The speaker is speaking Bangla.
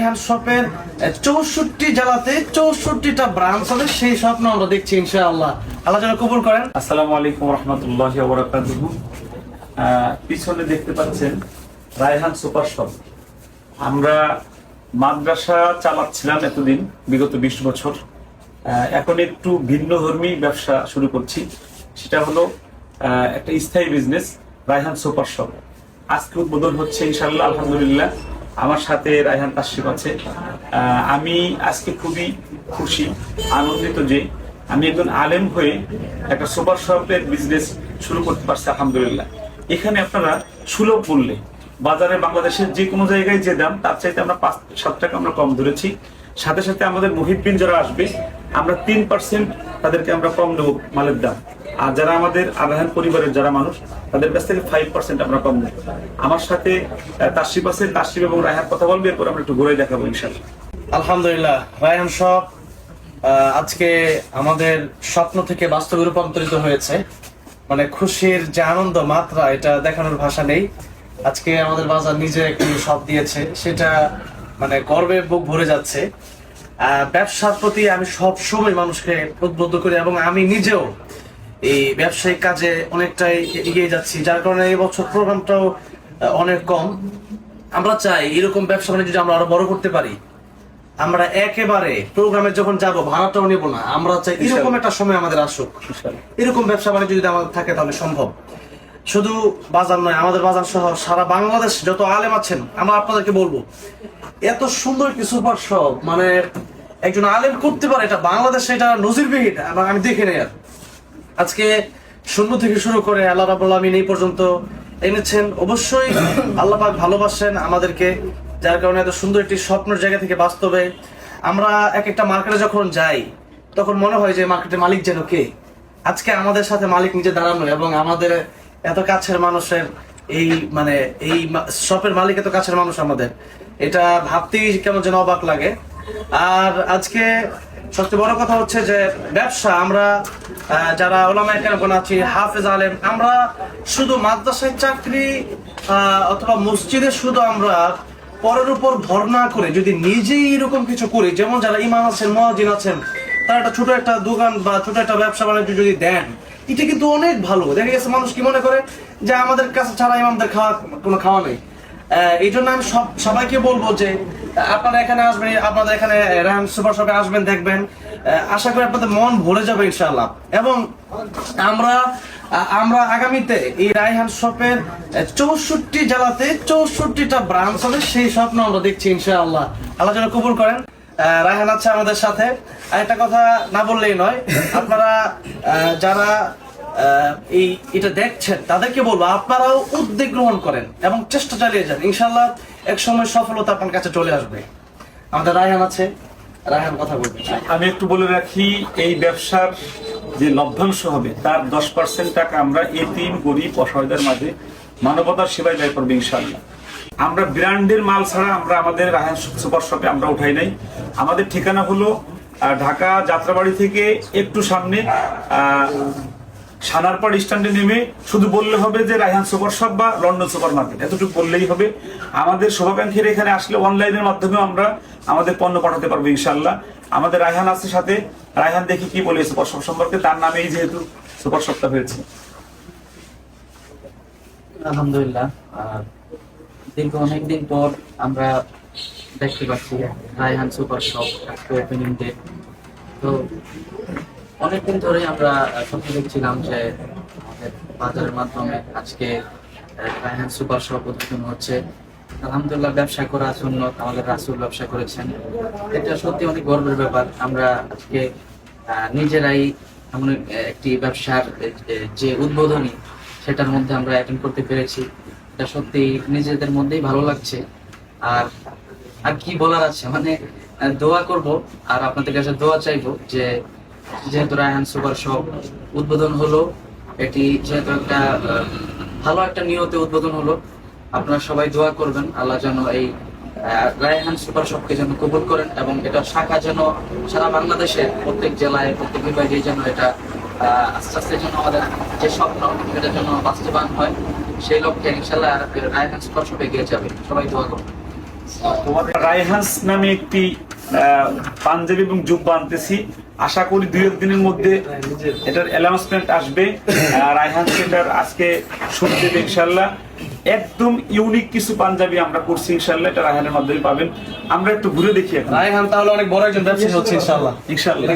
রায়হান শপের চৌষট্টি জেলাতে চৌষট্টিটা ব্রাঞ্চ হবে, সেই স্বপ্ন আমরা দেখছি ইনশাআল্লাহ। আল্লাহ যেন কবুল করেন। আসসালামু আলাইকুম রহমতুল্লাহ বরাকাতুহু। পিছনে দেখতে পাচ্ছেন রায়হান সুপার শপ। আমরা মাদ্রাসা চালাচ্ছিলাম এতদিন, বিগত বিশ বছর। এখন একটু ভিন্ন ধর্মী ব্যবসা শুরু করছি। সেটা হলো একটা স্থায়ী বিজনেস রায়হান সুপার শপ। আজকে উদ্বোধন হচ্ছে ইনশাল্লাহ আলহামদুলিল্লাহ। আমার সাথে রায়হান তাশরিফ আছে। আমি আজকে খুবই খুশি, আনন্দিত যে আমি একজন আলেম হয়ে একটা সুপার শপের বিজনেস শুরু করতে পারছি, আলহামদুলিল্লাহ। এখানে আপনারা সুলভ মূল্যে বাজারে বাংলাদেশের যে কোনো জায়গায় যে দাম, তার চাইতে আমরা পাঁচ, সাত টাকা আমরা কম ধরেছি। সাথে সাথে আমাদের মুহিব্বিন যারা আসবে, আমরা তিন পার্সেন্ট তাদেরকে আমরা কম দেবো মালের দাম। আর যারা আমাদের আধান পরিবারের যারা মানুষ তাদের কাছ থেকে ফাইভ পার্সেন্ট আমরা দেবো আমার সাথে তাশরিফ আছে তাশরিফ এবং রায়হান কথা বলবে এরপর আমরা একটু ঘুরে দেখাবো ইনশাল্লাহ আলহামদুলিল্লাহ। রায়হান আহ, আজকে আমাদের স্বপ্ন থেকে বাস্তবে রূপান্তরিত হয়েছে। মানে খুশির যে আনন্দ মাত্রা এটা দেখানোর ভাষা নেই। আজকে আমাদের বাজার নিজে একটি শপ দিয়েছে সেটা মানে গর্বে বুক ভরে যাচ্ছে। ব্যবসার প্রতি আমি সব সময় মানুষকে উদ্বুদ্ধ করি এবং আমি নিজেও এই ব্যবসায়িক কাজে অনেকটাই এগিয়ে যাচ্ছি যার কারণে এই বছর প্রোগ্রামটাও অনেক কম। আমরা চাই এরকম ব্যবসা বাণিজ্য আমরা আরও বড় করতে পারি। আমরা একেবারে প্রোগ্রামে যখন যাব ভাড়াটাও নেব না। আমরা চাই এরকম একটা সময় আমাদের আসুক। এরকম ব্যবসা বাণিজ্য যদি আমাদের থাকে তাহলে সম্ভব। শুধু বাজার নয় আমাদের বাজার সহ সারা বাংলাদেশ যত আলেম আছেন আমরা আপনাদেরকে বলব এত সুন্দর কিছু সুপার শপ মানে একজন আলেম করতে পারে এটা বাংলাদেশে এটা নজিরবিহীন এবং আমি দেখে নেই আর। আজকে শূন্য থেকে শুরু করে আল্লাহ রাবুল আমিন এই পর্যন্ত এনেছেন। অবশ্যই আল্লাহ পাক ভালোবাসেন আমাদেরকে, যার কারণে এত সুন্দর একটি স্বপ্নের জায়গা থেকে বাস্তবে আমরা এক একটা মার্কেটে যখন যাই, তখন মনে হয় যে মার্কেটের মালিক যেন কে? আজকে আমাদের সাথে মালিক নিজে দাঁড়ানো এবং আমাদের এত কাছের মানুষের এই মানে এই শপের মালিক এত কাছের মানুষ আমাদের। এটা ভাবতেই কেমন যেন অবাক লাগে। আর আজকে সবচেয়ে বড় কথা হচ্ছে যে ব্যবসা, আমরা যারা ওলামা কেন আছি, হাফেজ আলেম, আমরা শুধু মাদ্রাসায় চাকরি অথবা মসজিদে শুধু আমরা পরের উপর ভর না করে যদি নিজেই এরকম কিছু করি, যেমন যারা ইমাম আছেন, মহাজিন আছেন, তারা একটা ছোট একটা দোকান বা ছোট একটা ব্যবসা বাণিজ্য যদি দেন, এটা কিন্তু অনেক ভালো। দেখা গেছে মানুষ কি মনে করে যে আমাদের কাছে ছাড়া ইমামদের খাওয়া কোনো খাওয়া নেই? এই জন্য আমি সব সবাইকে বলব যে আপনারা এখানে আসবেন, আপনাদের এখানে র্যাম সুপার শপে আসবেন, দেখবেন। আশা করি আপনাদের মন ভরে যাবে ইনশাআল্লাহ। এবং আমরা আমরা আগামীতে এই রায়হান শপের চৌষট্টি জেলাতে চৌষট্টিটা ব্রাঞ্চ হবে, সেই স্বপ্ন আমরা দেখছি ইনশাআল্লাহ। আল্লাহ যেন কবুল করেন। রায়হান আছে আমাদের সাথে। একটা কথা না বললেই নয়, আপনারা যারা এই এটা দেখছেন, তাদেরকে বলব, আপনারাও উদ্যোগ গ্রহণ করেন এবং চেষ্টা চালিয়ে যান। ইনশাল্লাহ এক সময় সফলতা আপনার কাছে চলে আসবে। আমাদের রায়হান আছে। রায়হান কথা বলবে আমি একটু বলে রাখি, এই ব্যবসার যে লভ্যাংশ হবে, তার দশ পার্সেন্ট টাকা আমরা এতিম, গরিব, অসহায়দের মাঝে মানবতার সেবায় ব্যয় করব ইনশাল্লাহ আমরা ব্র্যান্ডের মাল ছাড়া আমরা আমাদের রাহান সুপার শপে আমরা উঠাই নাই। আমাদের ঠিকানা হলো ঢাকা যাত্রাবাড়ি থেকে একটু সামনে সানারপাড় স্ট্যান্ডে নেমে শুধু বললে হবে যে রায়হান সুপার শপ বা লন্ডন সুপার মার্কেট, এতটুকু বললেই হবে। আমাদের শুভাকাঙ্ক্ষীর এখানে আসলে অনলাইনের মাধ্যমে আমরা আমাদের পণ্য পাঠাতে পারব ইনশাল্লাহ আমাদের রায়হান আছে সাথে। রায়হান দেখি কি বলে সুপার শপ সম্পর্কে, তার নামেই যেহেতু সুপার শপটা হয়েছে। আলহামদুলিল্লাহ দীর্ঘ অনেকদিন পর আমরা দেখতে পাচ্ছি Raihan super shop opening day তো অনেকদিন ধরে আমরা স্বপ্ন দেখছিলাম যে, আমাদের বাজারের মাধ্যমে আজকে রায়হান সুপার শপ উদ্বোধন হচ্ছে। আলহামদুলিল্লাহ, ব্যবসা করা সুন্নত আমাদের রাসুল ব্যবসা করেছেন। এটা সত্যি অনেক গর্বের ব্যাপার। আমরা আজকে নিজেরাই এমন একটি ব্যবসার যে উদ্বোধনী, সেটার মধ্যে আমরা অ্যাটেন্ড করতে পেরেছি। এটা সত্যি নিজেদের মধ্যেই ভালো লাগছে। আর আর কি বলার আছে? মানে দোয়া করব, আর আপনাদের কাছে দোয়া চাইব যে যেহেতু রায়হান সুপার শপ উদ্বোধন হলো, এটি যেহেতু একটা ভালো একটা নিয়তে উদ্বোধন হলো, আপনারা সবাই দোয়া করবেন, আল্লাহ যেন এই রায়হান সুপার শপকে যেন কবুল করেন এবং এটা শাখা যেন সারা বাংলাদেশে প্রত্যেক জেলায়, প্রত্যেক বিভাগে যেন এটা আস্তে আস্তে যেন আমাদের যে স্বপ্ন, এটা যেন বাস্তবায়ন হয়, সেই লক্ষ্যে ইনশাল্লাহ রায়হান সুপার শপে গিয়ে যাবে। সবাই দোয়া করবেন। রায়হান্স নামে একটি পাঞ্জাবি এবং জুব্বা আনতেছি। আশা করি দুই একদিনের মধ্যে এটার অ্যানাউন্সমেন্ট আসবে। রায়হান সেন্টার আজকে শুরু দেবে ইনশাল্লাহ। একদম ইউনিক কিছু পাঞ্জাবি আমরা করছি ইনশাল্লাহ এটা রায়হানের মাধ্যমে পাবেন। আমরা একটু ঘুরে দেখি রায়হান তাহলে অনেক বড় একজন ব্যবসায়ী হচ্ছে ইনশাল্লাহ। ইনশাল্লাহ।